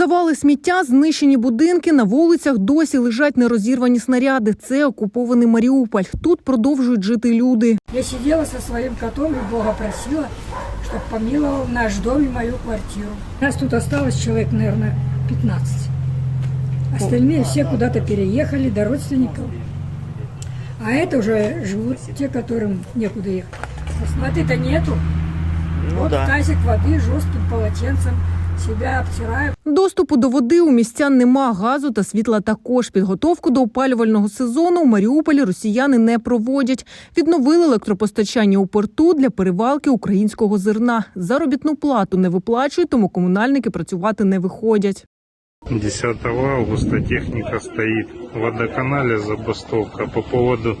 Завали сміття, знищені будинки, на вулицях досі лежать нерозірвані снаряди. Це окупований Маріуполь. Тут продовжують жити люди. Я сидела со своим котом и Бога просила, чтобы помиловал наш дом и мою квартиру. Нас тут осталось человек, наверное, 15. Остальные все куда-то переехали до родственников. А это уже живут те, которым некуда ехать. Воды-то нету. Ну вот да. тазик воды жестким полотенцем себя обтираю. Доступу до води у містян нема, газу та світла також. Підготовку до опалювального сезону у Маріуполі росіяни не проводять. Відновили електропостачання у порту для перевалки українського зерна. Заробітну плату не виплачують, тому комунальники працювати не виходять. 10 августа техника стоит в водоканале забастовка по поводу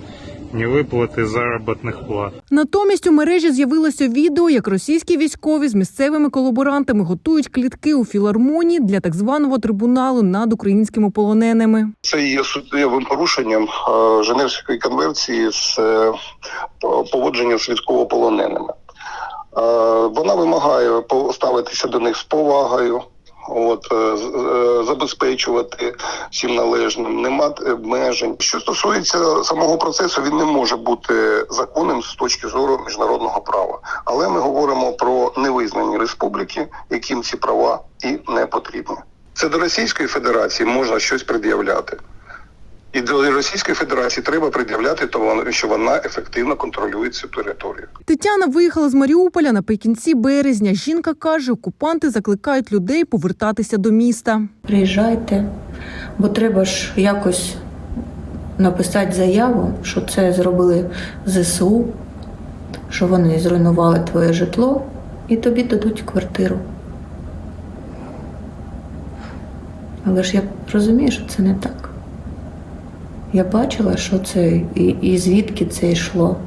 невыплаты заработных плат. Натомість у мережі з'явилося відео, як російські військові з місцевими колаборантами готують клітки у філармонії для так званого трибуналу над українськими полоненими. Це є суттєвим порушенням е, Женевської конвенції з е, поводження з військовополоненими. Е, Вона вимагає поставитися до них з повагою. От е, е, забезпечувати всім належним, не мати обмежень. Що стосується самого процесу, він не може бути законним з точки зору міжнародного права. Але ми говоримо про невизнані республіки, яким ці права і не потрібні. Це до Російської Федерації можна щось пред'являти. І до Російської Федерації треба пред'являти, то що вона ефективно контролює цю територію. Тетяна виїхала з Маріуполя наприкінці березня. Жінка каже, окупанти закликають людей повертатися до міста. Приїжджайте, бо треба ж якось написати заяву, що це зробили ЗСУ, що вони зруйнували твоє житло і тобі дадуть квартиру. Але ж я розумію, що це не так. Я бачила, що це і, і звідки це йшло.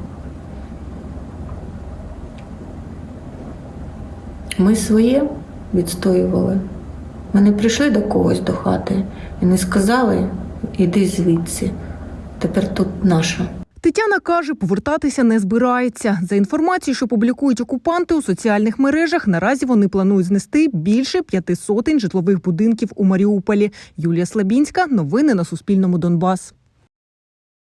Ми своє відстоювали. Ми не прийшли до когось до хати і не сказали іди звідси. Тепер тут наша. Тетяна каже, повертатися не збирається. За інформацією, що публікують окупанти у соціальних мережах, наразі вони планують знести більше п'яти сотень житлових будинків у Маріуполі. Юлія Слабінська. Новини на Суспільному Донбас.